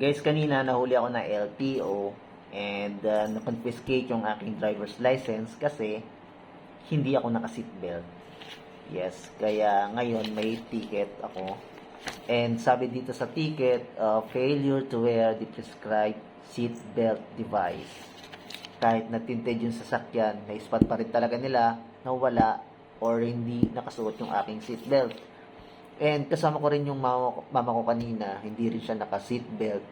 Guys, kanina nahuli ako na LTO and uh, na-confiscate yung aking driver's license kasi hindi ako naka-seatbelt. Yes, kaya ngayon may ticket ako. And sabi dito sa ticket, uh, failure to wear the prescribed seatbelt device. Kahit natinted yung sasakyan, na-spot pa rin talaga nila na wala or hindi nakasuot yung aking seatbelt. And kasama ko rin yung mama, ko- mama ko kanina, hindi rin siya naka-seatbelt.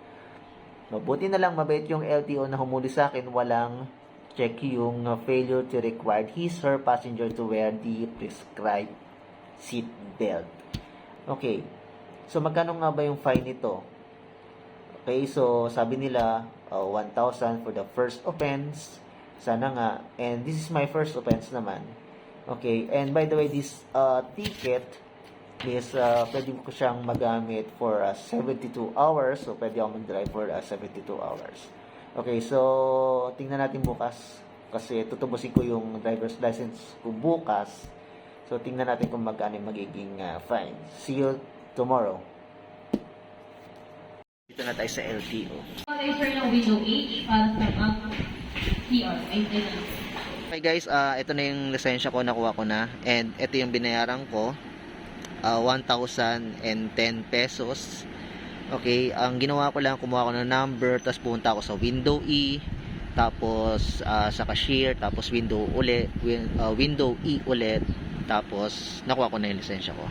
Mabuti na lang mabait yung LTO na humuli sa akin, walang check yung failure to require his her passenger to wear the prescribed seatbelt. Okay, so magkano nga ba yung fine nito? Okay, so sabi nila uh, 1,000 for the first offense. Sana nga. And this is my first offense naman. Okay, and by the way, this uh, ticket is uh, pwede ko siyang magamit for uh, 72 hours. So, pwede ako mag-drive for uh, 72 hours. Okay, so tingnan natin bukas kasi tutubusin ko yung driver's license ko bukas. So, tingnan natin kung magkano yung magiging uh, fine. See you tomorrow. Dito na tayo sa LTO. Monitor ng window H para sa ang PR. Ay, ay, ay. Okay guys, ah ito na yung lisensya ko, nakuha ko na. And ito yung binayaran ko. Ah 1,010 pesos. Okay, ang ginawa ko lang, kumuha ko ng number, tapos pumunta ako sa window E, tapos ah, sa cashier, tapos window ulit, win, ah, window E ulit, tapos nakuha ko na yung lisensya ko.